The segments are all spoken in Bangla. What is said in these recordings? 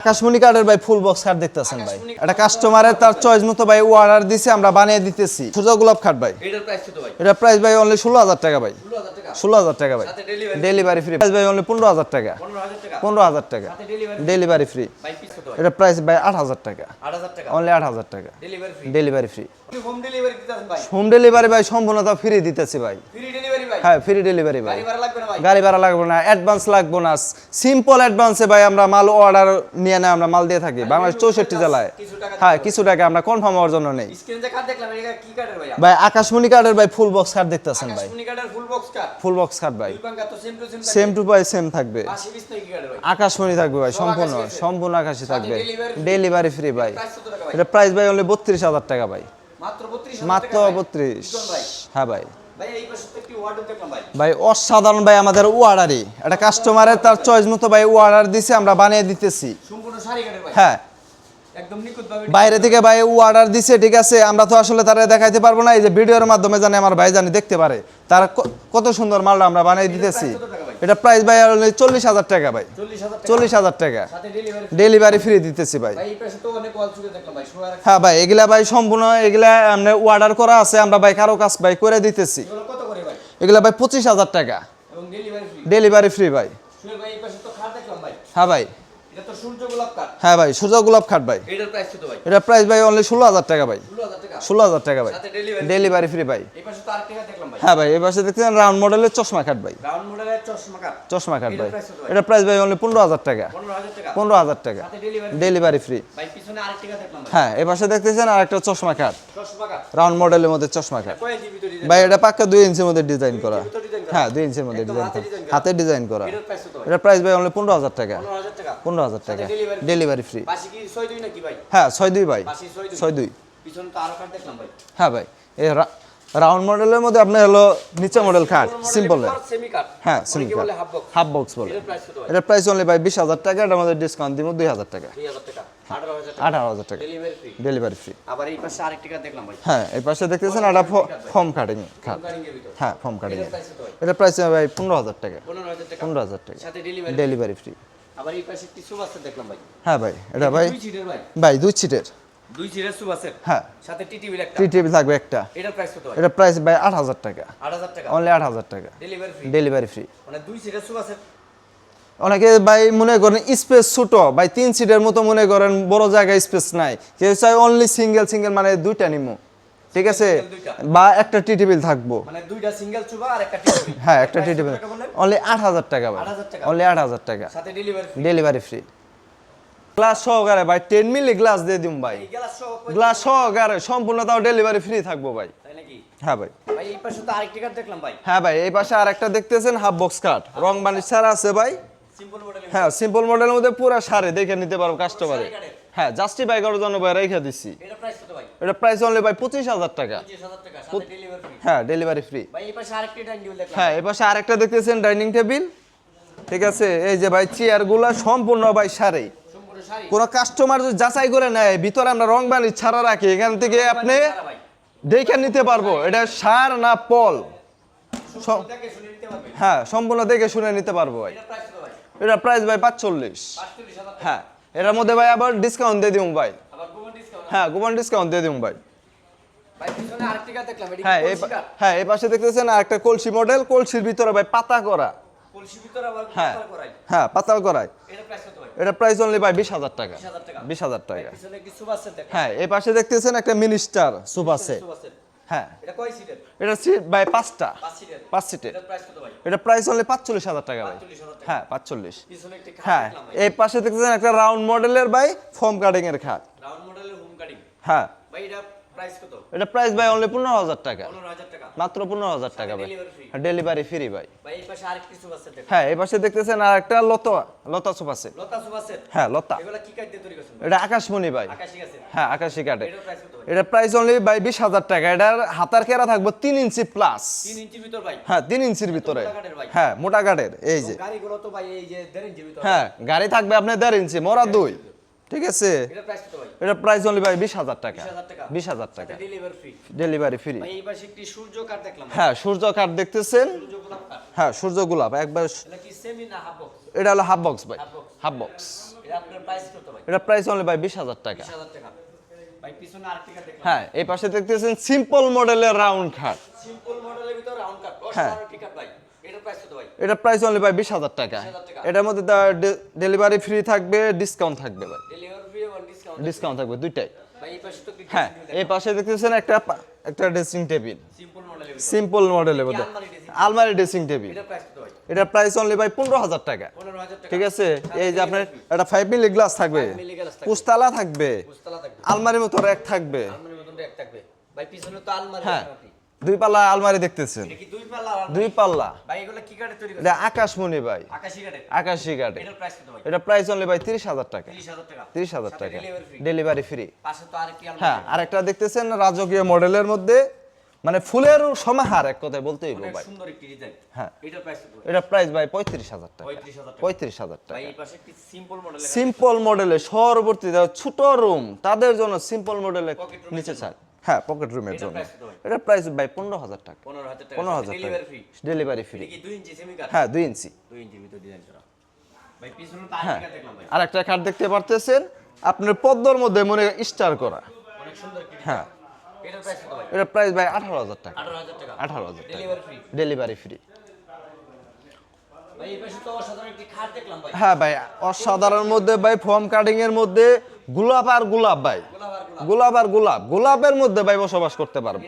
আকাশমণি কার্ডের ভাই ফুল বক্স কার্ড দেখতেছেন ভাই। এটা কাস্টমারের তার চয়েস মতো ভাই অর্ডার দিছে আমরা বানিয়ে দিতেছি। সুজা গোলাপ কার্ড ভাই। এটার প্রাইস কত ভাই? এটা প্রাইস ভাই অনলি ষোলো হাজার টাকা ভাই। 16000 টাকা? ভাই। ডেলিভারি ফ্রি প্রাইস ভাই অনলি পনেরো হাজার টাকা। 15000 টাকা? পনেরো হাজার টাকা। ডেলিভারি ফ্রি ভাই পিস কত ভাই? এটা প্রাইস ভাই আট হাজার টাকা। 8000 টাকা? অনলি আট হাজার টাকা। Delivery free delivery free home delivery দিতেছেন ভাই? হোম ডেলিভারি ভাই সম্পূর্ণতা ফ্রি দিতেছি ভাই। ফ্রি হ্যাঁ ফ্রি ডেলিভারি ভাই। গাড়ি ভাড়া লাগবে না অ্যাডভান্স লাগবে না সিম্পল অ্যাডভান্সে ভাই আমরা মাল অর্ডার নিয়ে না আমরা মাল দিয়ে থাকি। বাংলাদেশ চৌষট্টি জেলায়। কিছু টাকা হ্যাঁ কিছু টাকা আমরা কনফার্ম হওয়ার জন্য নেই। স্ক্রিনে কার্ড দেখলাম এটা কি কার্ডের ভাই? ভাই আকাশমণি কার্ডের ভাই ফুল বক্স কার্ড দেখতেছেন ভাই। Full box card full box card ভাই। Same to same same to ভাই সেম থাকবে। আকাশমণি থাকবে ভাই সম্পূর্ণ সম্পূর্ণ আকাশি থাকবে। ডেলিভারি ফ্রি ভাই। এটা প্রাইস ভাই অনলি বত্রিশ হাজার টাকা ভাই। মাত্র 32000 মাত্র টাকা ভাই। বত্রিশ। হ্যাঁ ভাই। ভাই অসাধারণ ভাই আমাদের ওয়ার্ডারই এটা কাস্টমারের তার চয়েস মতো ভাই ওয়ার্ডার দিছে আমরা বানিয়ে দিতেছি। হ্যাঁ। বাইরে থেকে ভাই অর্ডার দিছে ঠিক আছে আমরা তো আসলে তারা দেখাইতে পারব না এই যে ভিডিওর মাধ্যমে জানি আমার ভাই জানি দেখতে পারে। তারা কত সুন্দর মালটা আমরা বানিয়ে দিতেছি? এটা প্রাইস ভাই আর চল্লিশ হাজার টাকা ভাই। 40000 টাকা। চল্লিশ হাজার টাকা। সাথে ডেলিভারি ডেলিভারি ফ্রি দিতেছি ভাই। ভাই এই পাশে তো অনেক ওয়াল চুকে দেখলাম ভাই সোয়ার হ্যাঁ ভাই এগুলা ভাই সম্পূর্ণ এগুলা আমরা অর্ডার করা আছে আমরা ভাই কারও কাজ ভাই করে দিতেছি। এগুলো কত করে ভাই? এগুলা ভাই পঁচিশ হাজার টাকা। এবং ডেলিভারি ফ্রি ডেলিভারি ফ্রি ভাই। শুনে ভাই এই পাশে তো খাট দেখলাম ভাই। হ্যাঁ ভাই। এটা তো সূর্য গোলাপ কাঠ হ্যাঁ ভাই সূর্য গোলাপ খাট ভাই। এটার প্রাইস কত ভাই? এটা প্রাইস ভাই অনলি ষোলো হাজার টাকা ভাই। 16000 টাকা। ষোলো হাজার টাকা ভাই। ডেলিভারি ফ্রি ভাই। এই আরেকটা হ্যাঁ ভাই এই পাশে দেখতেছেন রাউন্ড মডেলের চশমা খাট ভাই। চশমা খাট ভাই? এটা প্রাইস ভাই? অনলি পনেরো হাজার টাকা। পনেরো হাজার টাকা। ডেলিভারি ফ্রি আরেকটা হ্যাঁ এ পাশে দেখতেছেন আর একটা চশমা খাট রাউন্ড মডেলের মধ্যে চশমা ডিজাইন ভাই এটা পাক্কা দুই ইঞ্চির মধ্যে ডিজাইন করা। হ্যাঁ দুই ইঞ্চির মধ্যে ডিজাইন করা। হাতে ডিজাইন করা। এটা প্রাইস ভাই? অনলি পনেরো হাজার টাকা। পনেরো হাজার টাকা। ডেলিভারি ফ্রি হ্যাঁ ছয় দুই ভাই। ছয় দুই। হ্যাঁ ভাই এই রাউন্ড মডেলের মধ্যে আপনার হলো নিচে মডেল খাট সিম্পল হ্যাঁ সিম্পল হাফ বক্স বলে। এটার প্রাইস অনলি ভাই বিশ হাজার টাকা এটার মধ্যে ডিসকাউন্ট দিব দুই হাজার টাকা। 3000 টাকা 18000 টাকা। আঠারো হাজার টাকা। ডেলিভারি ফ্রি আবার এই পাশে আরেকটা দেখলাম ভাই। হ্যাঁ এই পাশে দেখতেছেন একটা ফর্ম কাটিং খাট হ্যাঁ ফর্ম কাটিং এটার প্রাইস ভাই? পনেরো হাজার টাকা। পনেরো হাজার টাকা। ডেলিভারি ফ্রি আবার এই পাশে একটি সুবাসের দেখলাম ভাই। হ্যাঁ ভাই এটা দুই সিটের ভাই। ভাই দুই সিটের দুই হ্যাঁ। সাথে টিটিভি একটা। টি টিভি থাকবে একটা। এটার প্রাইস কত এটা প্রাইস ভাই টাকা। 8000 টাকা। অনলি আট হাজার টাকা। ডেলিভারি ফ্রি ডেলিভারি ফ্রি মানে দুই সুবাসের অনেকে ভাই মনে করেন স্পেস ছোট। ভাই তিন সিটের মতো মনে করেন বড় জায়গায় স্পেস নাই। কেউ চাই অনলি সিঙ্গেল সিঙ্গেল মানে দুইটা নিমো। ঠিক আছে? বা একটা টি টেবিল থাকব। মানে দুইটা সিঙ্গেল চুবা আর একটা টিটিভি হ্যাঁ একটা টি টেবিল অনলি আট হাজার টাকা ভাই। 8,000 টাকা। অনলি আট হাজার টাকা। সাথে ডেলিভারি ডেলিভারি ফ্রি গ্লাস সহকারে ভাই টেন মিলি গ্লাস দিয়ে দিম ভাই। গ্লাস সহকারে সম্পূর্ণ তাও ডেলিভারি ফ্রি থাকব ভাই। হ্যাঁ ভাই। এই পাশে তো আরেকটা কাঠ দেখলাম ভাই। হ্যাঁ ভাই এই পাশে আর একটা দেখতেছেন হাফ বক্স কাট রং বানিশ ছাড়া আছে ভাই। হ্যাঁ সিম্পল মডেলের মধ্যে পুরো সারে দেখে নিতে পারব কাস্টমারে সারি। হ্যাঁ জাস্টিফাই করার জন্য ভাই রেখে দিচ্ছি এটা প্রাইস অনলি ভাই? পঁচিশ হাজার টাকা। 25000 ডেলিভারি ফ্রি হ্যাঁ ডেলিভারি ফ্রি আরেকটা হ্যাঁ এ পাশে আরেকটা দেখতেছেন ডাইনিং টেবিল ঠিক আছে এই যে ভাই চেয়ারগুলা সম্পূর্ণ ভাই সারে শাড়ি। কোনো কাস্টমার যদি যাচাই করে নেয় ভিতরে আমরা রং বানি ছাড়া রাখি এখান থেকে আপনি দেখে নিতে পারব এটা সার না পল। হ্যাঁ সম্পূর্ণ দেখে শুনে নিতে পারব ভাই। এটা প্রাইস ভাই? পাঁচচল্লিশ। হ্যাঁ এটার মধ্যে ভাই আবার ডিসকাউন্ট দিয়ে দিব ভাই। হ্যাঁ কুপন ডিসকাউন্ট দিয়ে দিব ভাই। আরেকটা হ্যাঁ? হ্যাঁ এই পাশে দেখতেছেন আর একটা কলসি মডেল কলসির ভিতরে ভাই পাতা করা। হ্যাঁ পাতাল করাই। হ্যাঁ পাতাল করায় এটা প্রাইস অনলি ভাই? বিশ হাজার টাকা। বিশ হাজার টাকা। হ্যাঁ এই পাশে দেখতেছেন একটা মিনিস্টার সুবাসের। হ্যাঁ। এটা সিট ভাই পাঁচটা। পাঁচ সিটের এটা প্রাইস অনলি পাঁচচল্লিশ হাজার টাকা ভাই। হ্যাঁ পাঁচচল্লিশ। হ্যাঁ এই পাশে দেখতেছেন একটা রাউন্ড মডেলের ভাই ফর্ম কাটিং এর খাট। রাউন্ড মডেলের হোম কাটিং হ্যাঁ। ভাই এটা প্রাইস কত? এটা প্রাইস ভাই অনলি পনেরো হাজার টাকা। 15000 টাকা। মাত্র পনেরো হাজার টাকা ভাই। ডেলিভারি ফ্রি ডেলিভারি ফ্রি ভাই। ভাই এই পাশে আরেকটি সুবাসের দেখলাম হ্যাঁ এই পাশে দেখতেছেন আর একটা লতা লতা লতা সুবাসের হ্যাঁ লতা। এগুলা কি কাঠ তৈরি করছেন? এটা আকাশমণি ভাই। আকাশি হ্যাঁ আকাশি কাটে এটা প্রাইস অনলি ভাই? বিশ হাজার টাকা। এটার হাতার কেরা থাকব? তিন ইঞ্চি প্লাস 3 ইঞ্চির ভিতর ভাই? হ্যাঁ তিন ইঞ্চির ভিতরে। হ্যাঁ মোটা কাঠের এই যে। গাড়িগুলো তো ভাই এই যে দেড় ইঞ্চির ভিতর। হ্যাঁ গাড়ি থাকবে আপনার দেড় ইঞ্চি মোরা দুই। ঠিক আছে? এটার প্রাইস কত ভাই? এটা প্রাইস অনলি ভাই বিশ হাজার টাকা। 20000 টাকা। বিশ হাজার টাকা। ডেলিভারি ফ্রি ডেলিভারি ফ্রি ভাই এই পাশে একটি সূর্য কাঠ দেখলাম হ্যাঁ সূর্য কাঠ দেখতেছেন? সূর্য গোলাপ কাঠ হ্যাঁ সূর্য গোলাপ। একবার এটা কি সেমি না হাফ বক্স এটা হলো হাফ বক্স ভাই। হাফ বক্স এটা প্রাইস কত ভাই? এটা প্রাইস অনলি ভাই বিশ হাজার টাকা। 20000 টাকা। ভাই পিছনে আরেকটি কার্ড দেখলাম। হ্যাঁ এই পাশে দেখতেছেন সিম্পল মডেলের রাউন্ড খাট সিম্পল মডেলের ভিতর রাউন্ড কাট হ্যাঁ। এটা প্রাইস অনলি ভাই বিশ হাজার টাকা। 20,000 টাকা। এটার মধ্যে ডেলিভারি ফ্রি থাকবে ডিসকাউন্ট থাকবে ভাই। ডেলিভারি ফ্রি এবং ডিসকাউন্ট ডিসকাউন্ট থাকবে দুইটাই। ভাই এই পাশে তো কি হ্যাঁ এই পাশে দেখতেছেন একটা একটা ড্রেসিং টেবিল সিম্পল মডেলের মধ্যে আলমারি ড্রেসিং টেবিল এটার প্রাইস অনলি ভাই? পনেরো হাজার টাকা। 15000 টাকা। ঠিক আছে? এই যে আপনার একটা ফাইভ মিলি গ্লাস থাকবে। পুস্তালা থাকবে। আলমারির মতো র্যাক থাকবে। হ্যাঁ? দুই পাল্লা আলমারি দেখতেছেন। দুই পাল্লা এটা আকাশমণি ভাই। আকাশি কাটে এটা প্রাইস অনলি ভাই তিরিশ হাজার টাকা। তিরিশ হাজার টাকা। ডেলিভারি ফ্রি হ্যাঁ আরেকটা দেখতেছেন রাজকীয় মডেলের মধ্যে। মানে ফুলের সমাহার এক কথায় বলতেই অনেক ভাই। সুন্দর একটি ডিজাইন হ্যাঁ। এটার প্রাইস কত এটা প্রাইস ভাই পঁয়ত্রিশ হাজার টাকা। পঁয়ত্রিশ হাজার টাকা। সিম্পল মডেলে সর্বর্তী ছোট রুম তাদের জন্য সিম্পল মডেলে নিচে জন্য। হ্যাঁ পকেট রুমের জন্য? এটা প্রাইস ভাই পনেরো হাজার টাকা। 15000 টাকা। পনেরো হাজার টাকা। ডেলিভারি ফ্রি ডেলিভারি ফ্রি 2 ইঞ্চি সেমি হ্যাঁ দুই ইঞ্চি 2 ইঞ্চির ভিতর ডিজাইন করা। হ্যাঁ। আর একটা কার্ড দেখতে পারতেছেন। আপনার পদ্মর মধ্যে মনে স্টার করা। অনেক সুন্দর একটি হ্যাঁ। এটা প্রাইস ভাই? আঠারো হাজার টাকা। 18000 টাকা। আঠারো হাজার টাকা। ডেলিভারি ফ্রি ডেলিভারি ফ্রি ভাই এই পাশে তো অসাধারণ একটি খাট দেখলাম ভাই। হ্যাঁ ভাই অসাধারণ মধ্যে ভাই ফর্ম কাটিং এর মধ্যে গোলাপ আর গোলাপ ভাই। গোলাপ। আর গোলাপ। গোলাপ গোলাপের মধ্যে ভাই বসবাস করতে পারবে।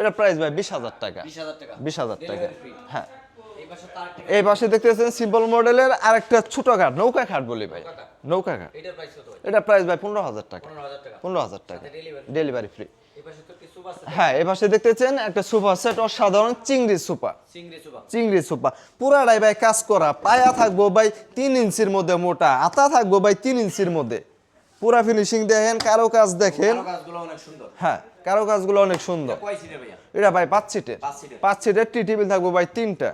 এটা প্রাইস ভাই? বিশ হাজার টাকা। বিশ হাজার টাকা। হ্যাঁ। এই পাশে দেখতেছেন সিম্পল মডেলের আরেকটা ছোট খাট নৌকা খাট বলি ভাই। নৌকা ভাই? এটা প্রাইস ভাই পনেরো হাজার টাকা। পনেরো হাজার টাকা। ডেলিভারি ডেলিভারি ফ্রি হ্যাঁ এ পাশে দেখতেছেন একটা সুপার সেট অসাধারণ চিংড়ি সুপার চিংড়ি সুপার পুরাটাই ভাই কাজ করা। পায়া থাকব ভাই তিন ইঞ্চির মধ্যে মোটা আতা থাকব ভাই তিন ইঞ্চির মধ্যে। পুরা ফিনিশিং দেখেন কারও কাজ দেখেন। হ্যাঁ কারও কাজগুলো অনেক সুন্দর। এটা ভাই পাঁচ সিটের। পাঁচ সিটের। টি টেবিল থাকব ভাই তিনটা।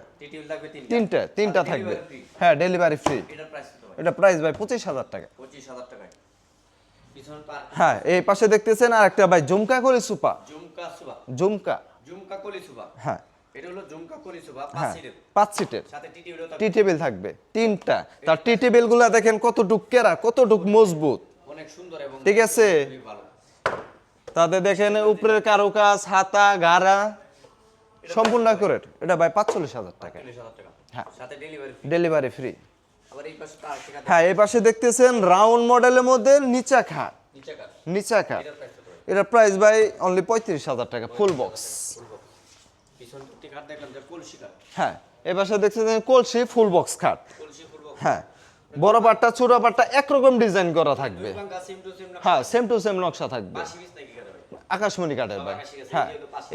তিনটা। তিনটা থাকবে। হ্যাঁ ডেলিভারি ফ্রি কত এটা প্রাইস ভাই পঁচিশ হাজার টাকা। 25000 টাকায়। পিছনে হ্যাঁ এই পাশে দেখতেছেন আর একটা ভাই জুমকা করে সুপা। জুমকা জুমকা জুমকা কলি সুবা হ্যাঁ। এটা হলো জুমকা কলি সুবা পাঁচ হ্যাঁ সিটের। পাঁচ সিটের। সাথে টি টেবিল থাকবে তিনটা। তার টি টেবিলগুলা দেখেন কতটুক কেরা কতটুক মজবুত। ঠিক আছে। তাতে দেখেন উপরের কারুকাজ হাতা গাড়া সম্পূর্ণ করে এটা ভাই পাঁচচল্লিশ হাজার টাকা। হ্যাঁ। ডেলিভারি ফ্রি হ্যাঁ এই পাশে দেখতেছেন রাউন্ড মডেলের মধ্যে নিচা খাট। নিচা খাট। ভাই এটা প্রাইস ভাই অনলি পঁয়ত্রিশ হাজার টাকা ফুল বক্স হ্যাঁ এই পাশে দেখতেছেন কলসি ফুল বক্স খাট। হ্যাঁ বড় পাটটা ছোট পাটটা একরকম ডিজাইন করা থাকবে। হ্যাঁ সেম টু সেম নকশা থাকবে। আকাশমণি কাঠের ভাই। হ্যাঁ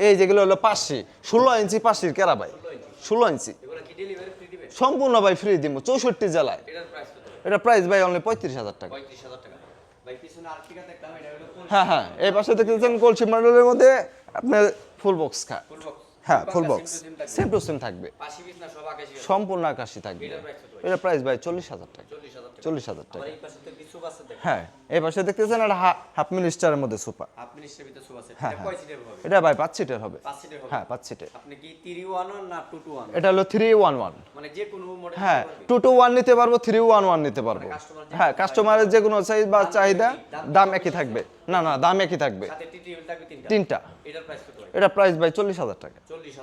এই যেগুলো হলো পাশি ষোলো ইঞ্চি পাশির কেরা ভাই? ষোলো ইঞ্চি। সম্পূর্ণ ভাই ফ্রি দিব চৌষট্টি জেলায়। এটা প্রাইস ভাই অনলি পঁয়ত্রিশ হাজার টাকা। 35000 টাকা। ভাই পিছনে আরেকটি কাঠ দেখলাম এটা হলো কলসি। হ্যাঁ হ্যাঁ এই পাশে দেখতেছেন কলসি মডেলের মধ্যে আপনার ফুল বক্স খা ফুল বক্স হ্যাঁ full box same to same থাকবে। সম্পূর্ণ আকাশি থাকবে। এটা প্রাইস ভাই চল্লিশ হাজার টাকা। 40000 টাকা। চল্লিশ হাজার টাকা। হ্যাঁ এই পাশে দেখতেছেন একটা হাফ মিনিস্টারের মধ্যে সব আছে। হ্যাঁ, এটা কয় সিটের হবে? এটা ভাই পাঁচ সিটের হবে। হ্যাঁ পাঁচ সিটের আপনি কি 3 না 2 টু 1 এটা হলো থ্রি ওয়ান ওয়ান মানে যে কোনো মডেল হ্যাঁ টু টু ওয়ান নিতে পারব থ্রি ওয়ান ওয়ান নিতে পারব। হ্যাঁ কাস্টমারের যে কোনো সাইজ বা চাহিদা দাম একই থাকবে। না না দাম একই থাকবে। সাথে টিটিউল থাকবে তিনটা। এটা প্রাইস বাই চল্লিশ হাজার টাকা। 40000